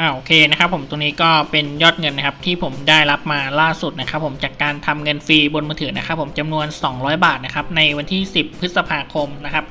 อ่าโอเคนะครับผมตรงนี้ก็เป็นยอดเงินนะครับที่ผมได้รับมาล่าสุดนะครับผมจากการทำเงินฟรีบนมือถือนะครับผมจำนวน 200 บาทนะครับในวันที่ 10 พฤษภาคมนะครับ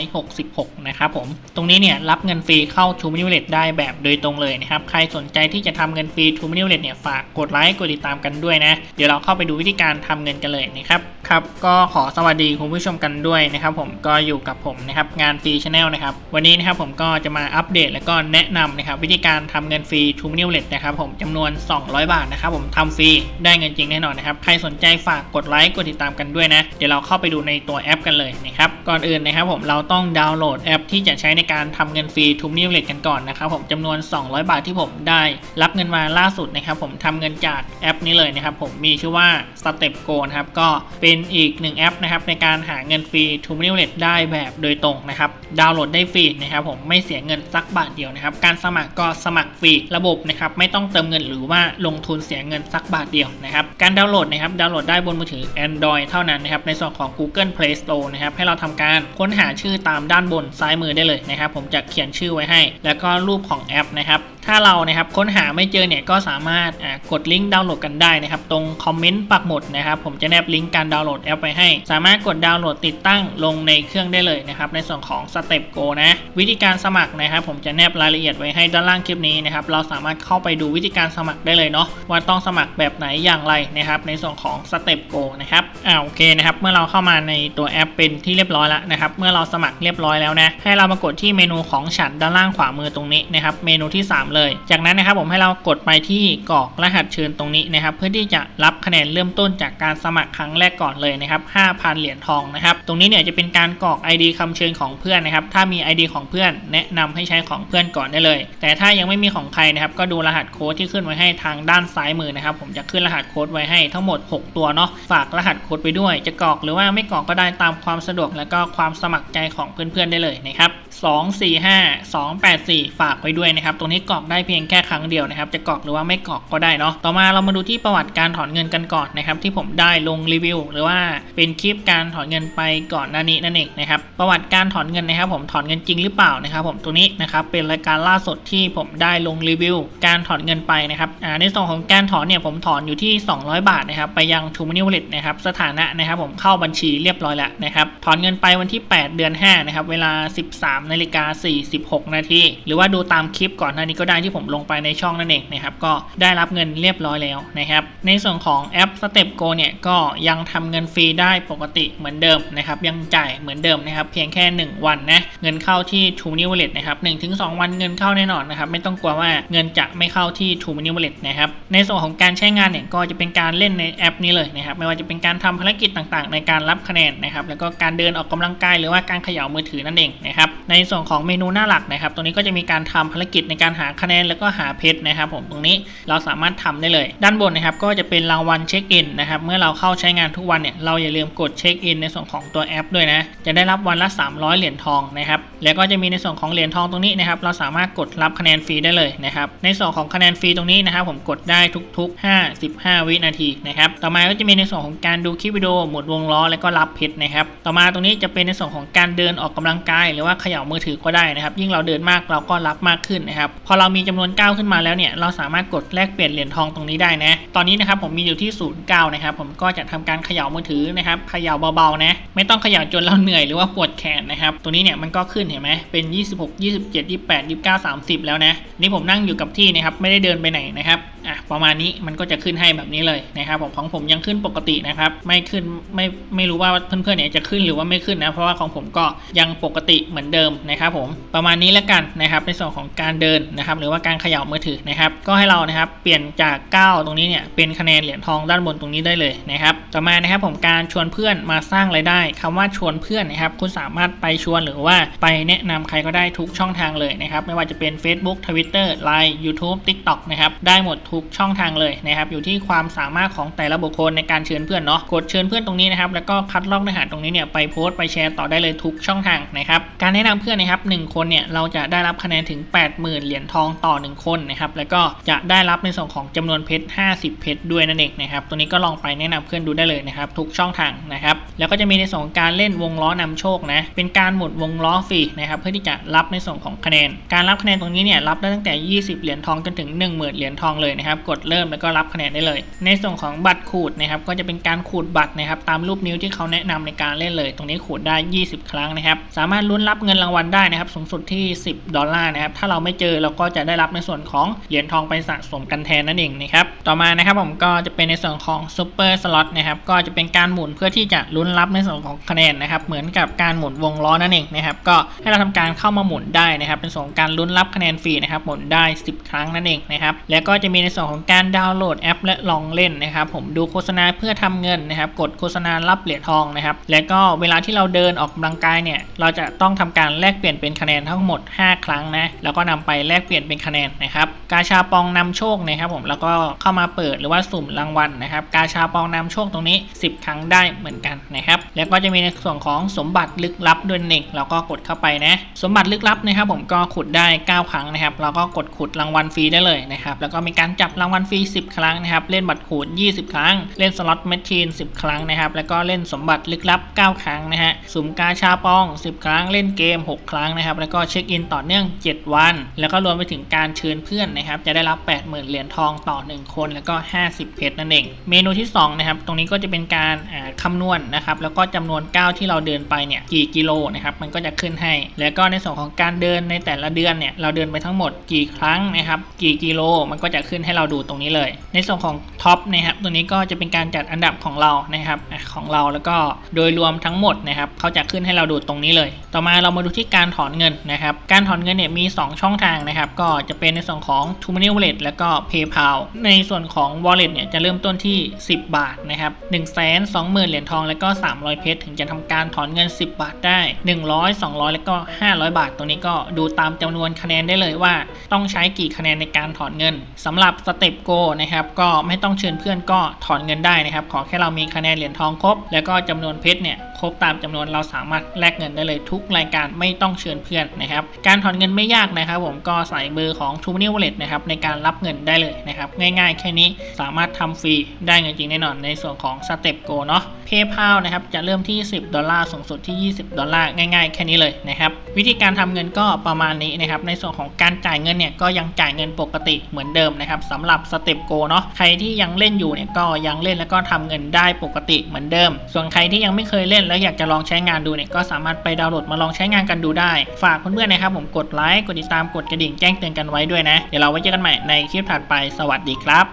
2566นะครับผมตรงนี้เนี่ยรับเงินฟรีเข้า t ูมินิเลตได้แบบโดยตรงเลยนะครับใครสนใจที่จะทำเงินฟรี t ูมินิเลตเนี่ยฝากกดไลค์กดติดตามกันด้วยนะ เดี๋ยวเราเข้าไปดูวิธีการทำเงินกันเลยนะครับ ครับก็ขอสวัสดีคุณผู้ชมกันด้วยนะครับผมก็อยู่กับผมนะครับงานฟรีชาแนลนะครับวันนี้นะครับผมก็จะมาอัปเดตแล้วก็แนะนำนะครับวิธีการทำเงินฟรี t ูมินิเลตนะครับผมจำนวน 200 บาทนะครับผมทำฟรีได้เงินจริงแน่นอนนะครับใครสนใจฝากกดไลค์กดติดตามกันด้วยนะเดี๋ยวเราเข้าไปดูในตัวแอปกันเลยนะครับก่อนอื่นนะครับผมเราต้องดาวน์โหลดแอป ที่จะใช้ในการทำเงินฟรี t ูมินิเลตกันก่อนนะครับผมจำนวน 200 บาทที่ผมได้ รับเงินมาล่าสุดนะครับผมทำเงินจากแอปนี้เลยนะครับผมมีชื่อว่า Step Go นะครับก็เป็นอีกหนึ่งแอปนะครับในการหาเงินฟรี t ูมินิเลตได้แบบโดยตรงนะครับ ดาวน์โหลดได้ฟรีนะครับผมไม่เสียเงินสักบาทเดียวนะครับ การสมัครก็สมัครฟรีระบบนะครับไม่ต้องเติมเงินหรือว่าลงทุนเสียเงินสักบาทเดียวนะครับ การดาวน์โหลดนะครับดาวน์โหลดได้บนมือถือ Android เท่านั้นนะครับในส่วนของ Google Play Store นะครับให้เราทำการค้นหาชื่อตามด้านบนซ้ายมือได้เลยนะครับ ผมจะเขียนชื่อไว้ให้ แล้วก็รูปของแอปนะครับถ้าเรานะครับค้นหาไม่เจอเนี่ยก็สามารถกดลิงก์ดาวน์โหลดกันได้นะครับตรงคอมเมนต์ปักหมุดนะครับผมจะแนบลิงก์การดาวน์โหลดแอปไปให้ สามารถกดดาวน์โหลดติดตั้งลงในเครื่องได้เลยนะครับในส่วนของ Step Go นะ วิธีการสมัครนะครับผมจะแนบรายละเอียดไว้ให้ด้านล่างคลิปนี้นะครับเราสามารถเข้าไปดูวิธีการสมัครได้เลยเนาะว่าต้องสมัครแบบไหนอย่างไรนะครับในส่วนของ Step Go นะครับอ่าโอเคนะครับเมื่อเราเข้ามาในตัวแอปเป็นที่เรียบร้อยแล้วนะครับเมื่อเราสมัครเรียบร้อยแล้วนะให้เรามากดที่เมนูของฉันด้านล่างขวามือตรงนี้นะครับเมนูที่ 3 เลย จากนั้นนะครับผมให้เรากดไปที่กรอกรหัสเชิญตรงนี้นะครับเพื่อที่จะรับคะแนนเริ่มต้นจากการสมัครครั้งแรกก่อนเลยนะครับ 5,000 เหรียญทองนะครับ ตรงนี้เนี่ยจะเป็นการกรอก ID คำเชิญของเพื่อนนะครับ ถ้ามี ID ของเพื่อนแนะนำให้ใช้ของเพื่อนก่อนได้เลย แต่ถ้ายังไม่มีของใครนะครับ ก็ดูรหัสโค้ดที่ขึ้นไว้ให้ทางด้านซ้ายมือนะครับ ผมจะขึ้นรหัสโค้ดไว้ให้ทั้งหมด 6 ตัวเนาะ ฝากรหัสโค้ดไปด้วย จะกรอกหรือว่าไม่กรอกก็ได้ตามความสะดวก และก็ความสมัครใจของเพื่อนๆได้เลยนะครับ2 4 5 2 8 4 ฝากไว้ด้วยนะครับ ตรงนี้กรอกได้เพียงแค่ครั้งเดียวนะครับ จะกรอกหรือว่าไม่กรอกก็ได้เนาะ ต่อมาเรามาดูที่ประวัติการถอนเงินกันก่อนนะครับ ที่ผมได้ลงรีวิวหรือว่าเป็นคลิปการถอนเงินไปก่อนหน้านี้นั่นเองนะครับประวัติการถอนเงินนะครับ ผมถอนเงินจริงหรือเปล่านะครับ ผมตัวนี้นะครับเป็นรายการล่าสุดที่ผมได้ลงรีวิว การถอนเงินไปนะครับอ่าในส่วนของการถอนเนี่ยผมถอนอยู่ที่ 200 บาทนะครับไปยัง t ูมินิวเลตนะครับสถานะนะครับผมเข้าบัญชีเรียบร้อยแล้วนะครับถอนเงินไปวันที่ 8 เดือน 5 นะครับ เวลา 13นาฬิกา46 นาที หรือว่าดูตามคลิปก่อนหน้านี้ก็ได้ที่ผมลงไปในช่องนั่นเองนะครับ ก็ได้รับเงินเรียบร้อยแล้วนะครับ ในส่วนของแอป Step Go เนี่ย ก็ยังทำเงินฟรีได้ปกติเหมือนเดิมนะครับยังจ่ายเหมือนเดิมนะครับเพียงแค่ 1 วันนะเงินเข้าที่ t ูมินิวเลตนะครับ1-2 วันเงินเข้าแน่นอนนะครับไม่ต้องกลัวว่าเงินจะไม่เข้าที่ t ูมินิวเลตนะครับในส่วนของการใช้งานเนี่ยก็จะเป็นการเล่นในแอปนี้เลยนะครับไม่ว่าจะเป็นการทำภารกิจต่างๆ ในการรับคะแนนนะครับแล้วก็การเดินออกกำลังกายหรือว่าการเขย่ามือถือนั่นเองนะครับในส่วนของเมนูหน้าหลักนะครับตรงนี้ก็จะมีการทำภารกิจในการหาคะแนนแล้วก็หาเพชรนะครับผมตรงนี้เราสามารถทำได้เลย ด้านบนนะครับก็จะเป็นรางวัลเช็คอินนะครับเมื่อเราเข้าใช้งานทุกวันเนี่ยเราอย่าลืมกดเช็คอินในส่วนของตัวแอปด้วยนะ จะได้รับวันละ 300 เหรียญทองนะครับ แล้วก็จะมีในส่วนของเหรียญทองตรงนี้นะครับ เราสามารถกดรับคะแนนฟรีได้เลยนะครับ ในส่วนของคะแนนฟรีตรงนี้นะครับ ผมกดได้ทุกๆ 55 วินาทีนะครับ ต่อมาก็จะมีในส่วนของการดูคลิปวิดีโอหมุนวงล้อแล้วก็รับเพชรนะครับ ต่อมาตรงนี้จะเป็นในส่วนของการเดินออกกำลังกาย หรือว่าเขย่ามือถือก็ได้นะครับ ยิ่งเราเดินมากเราก็รับมากขึ้นนะครับ พอเรามีจำนวนก้าวขึ้นมาแล้วเนี่ยเราสามารถกดแลกเปลี่ยนเหรียญทองตรงนี้ได้นะ ตอนนี้นะครับผมมีอยู่ที่0ูนย์นะครับผมก็จะทำการเขย่ามือถือนะครับเขย่าเบาๆนะ ไม่ต้องเขย่าจนเราเหนื่อยหรือว่าปวดแขนนะครับตัวนี้เนี่ยมันก็ขึ้นเห็นไหมเป็น 26 27 28 29 30 แล้วนะนี่ผมนั่งอยู่กับที่นะครับไม่ได้เดินไปไหนนะครับอะประมาณนี้มันก็จะขึ้นให้แบบนี้เลยนะครับผมของผมยังขึ้นปกตินะครับไม่ขึ้นไม่ไม่รู้ว่าเพื่อนๆเนี่ยจะขึ้นหรือว่าไม่ขึ้นนะเพราะว่าของผมก็ยังปกติเหมือนเดิมนะครับผมประมาณนี้แล้วกันนะครับในส่วนของการเดินนะครับหรือว่าการเขย่ามือถือนะครับก็ให้เรานะครับเปลี่ยนจาก 9 ตรงนี้เนี่ยเป็นคะแนนเหรียญทองด้านบนตรงนี้ได้เลยนะครับต่อมานะครับผมการชวนเพื่อนมาสร้างรายได้คำว่าชวนเพื่อนนะครับคุณสามารถไปชวนหรือว่าไปแนะนำใครก็ได้ทุกช่องทางเลยนะครับไม่ว่าจะเป็น Facebook Twitter Line YouTube TikTok นะครับได้หมดทุกช่องทางเลยนะครับอยู่ที่ความสามารถของแต่ละบุคคลในการเชิญเพื่อนเนาะกดเชิญเพื่อนตรงนี้นะครับแล้วก็คัดลอกเนื้อหาตรงนี้เนี่ยไปโพสต์ไปแชร์ต่อได้เลยทุกช่องทางนะครับการแนะนำเพื่อนนะครับหนึ่งคนเนี่ยเราจะได้รับคะแนนถึง 80,000 เหรียญทองต่อ 1 คนนะครับแล้วก็จะได้รับในส่วนของจำนวนเพชร 50 เพชรด้วยนั่นเองนะครับตัวนี้ก็ลองไปแนะนำเพื่อนดูได้เลยนะครับทุกช่องทางนะครับ แล้วก็จะมีในส่วนของการเล่นวงล้อนำโชคนะ เป็นการหมุนวงล้อฟรีนะครับ เพื่อที่จะรับในส่วนของคะแนน การรับคะแนนตรงนี้เนี่ยรับได้ตั้งแต่ 20 เหรียญทองจนถึง 10,000 เหรียญทองเลยนะครับ กดเริ่มแล้วก็รับคะแนนได้เลย ในส่วนของบัตรขูดนะครับ ก็จะเป็นการขูดบัตรนะครับ ตามรูปนิ้วที่เขาแนะนำในการเล่นเลย ตรงนี้ขูดได้ 20 ครั้งนะครับ สามารถลุ้นรับเงินรางวัลได้นะครับ สูงสุดที่ 10 ดอลลาร์นะครับ ถ้าเราไม่เจอเราก็จะได้รับในส่วนของเหรียญทองไปสะสมกันแทนนั่นเองนะครับ ต่อมานะครับผมก็จะเป็นในส่วนของซูเปอร์สล็อตนะครับ ก็จะเป็น็นการหมุนเพื่อที่จะลุ้นรับในส่วนของคะแนนนะครับ เหมือนกับการหมุนวงล้อนั่นเองนะครับ ก็ให้เราทำการเข้ามาหมุนได้นะครับ เป็นส่วนของการลุ้นรับคะแนนฟรีนะครับ หมุนได้ 10 ครั้งนั่นเองนะครับ แล้วก็จะมีในส่วนของการดาวน์โหลดแอป และลองเล่นนะครับ ผมดูโฆษณาเพื่อทำเงินนะครับ กดโฆษณารับเหรียญทองนะครับ แล้วก็เวลาที่เราเดินออกกำลังกายเนี่ย เราจะต้องทำการแลกเปลี่ยนเป็นคะแนนทั้งหมด 5 ครั้งนะ แล้วก็นำไปแลกเปลี่ยนเป็นคะแนนนะครับ กาชาปองนำโชคนะครับ ผม แล้วก็เข้ามาเปิดหรือว่าสุ่มรางวัลนะครับ กาชาปองนำโชคตรงนี้10 ครั้งได้เหมือนกันนะครับ แล้วก็จะมีในส่วนของสมบัติลึกลับด้วยเองเราก็กดเข้าไปนะ สมบัติลึกลับนะครับ ผมก็ขุดได้ 9 ครั้งนะครับ เราก็กดขุดรางวัลฟรีได้เลยนะครับ แล้วก็มีการจับรางวัลฟรี 10 ครั้งนะครับ เล่นบัตรขูด 20 ครั้ง เล่นสล็อตแมชชีน 10 ครั้งนะครับ แล้วก็เล่นสมบัติลึกลับ 9 ครั้งนะฮะ สุ่มกาชาปอง 10 ครั้ง เล่นเกม 6 ครั้งนะครับ แล้วก็เช็คอินต่อเนื่อง 7 วัน แล้วก็รวมไปถึงการเชิญเพื่อนนะครับ จะได้รับ 80,000 เหรียญทองต่อ 1 คน แล้วก็ 50 เพชรนั่นเอง เมนูที่2นะครับ ตรงนี้ก็จะเป็นการคำนวณนะครับแล้วก็จำนวนก้าวที่เราเดินไปเนี่ยกี่กิโลนะครับมันก็จะขึ้นให้ แล้วก็ในส่วนของการเดินในแต่ละเดือนเนี่ยเราเดินไปทั้งหมดกี่ครั้งนะครับกี่กิโลมันก็จะขึ้นให้เราดูตรงนี้เลย ในส่วนของท็อปนะครับตัวนี้ก็จะเป็นการจัดอันดับของเรานะครับของเราแล้วก็โดยรวมทั้งหมดนะครับเขาจะขึ้นให้เราดูตรงนี้เลย ต่อมาเรามาดูที่การถอนเงินนะครับการถอนเงินเนี่ยมี 2 ช่องทางนะครับก็จะเป็นในส่วนของ t o m o n e y Wallet แล้วก็ PayPal ในส่วนของ Wallet เนี่ยจะเริ่มต้นที่ 10 บาทนะครับ1 2 0 0 0 0เหรียญทองแล้วก็ 300 เพชรถึงจะทำการถอนเงิน 10 บาทได้ 100 200 แล้วก็ 500 บาทตรงนี้ก็ดูตามจำนวนคะแนนได้เลยว่า ต้องใช้กี่คะแนนในการถอนเงินสำหรับสเต็ปโกนะครับก็ไม่ต้องเชิญเพื่อนก็ถอนเงินได้นะครับ ขอแค่เรามีคะแนนเหรียญทองครบ แล้วก็จำนวนเพชรเนี่ยครบตามจำนวนเราสามารถแลกเงินได้เลยทุกรายการไม่ต้องเชิญเพื่อนนะครับการถอนเงินไม่ยากนะครับ ผมก็ใส่เบอร์ของ t r u e Money Wallet นะครับในการรับเงินได้เลยนะครับง่าย ๆ แค่นี้สามารถทำฟรีได้เงินจริงแน่นอนในส่วนของสเต็ Step Go เนาะ PayPal นะครับจะเริ่มที่ 10 ดอลลาร์สูงสุดที่ 20 ดอลลาร์ง่ายๆ แค่นี้เลยนะครับ วิธีการทำเงินก็ประมาณนี้นะครับ ในส่วนของการจ่ายเงินเนี่ยก็ยังจ่ายเงินปกติเหมือนเดิมนะครับสำหรับ Step Go เนาะใครที่ยังเล่นอยู่เนี่ยก็ยังเล่นแล้วก็ทำเงินได้ปกติเหมือนเดิม ส่วนใครที่ยังไม่เคยเล่นแล้วอยากจะลองใช้งานดูเนี่ยก็สามารถไปดาวน์โหลดมาลองใช้งานกันดูได้ ฝากเพื่อนๆนะครับผมกดไลค์กดติดตามกดกระดิ่งแจ้งเตือนกันไว้ด้วยนะเดี๋ยวเราไว้เจอกันใหม่ในคลิปถัดไปสวัสดีครับ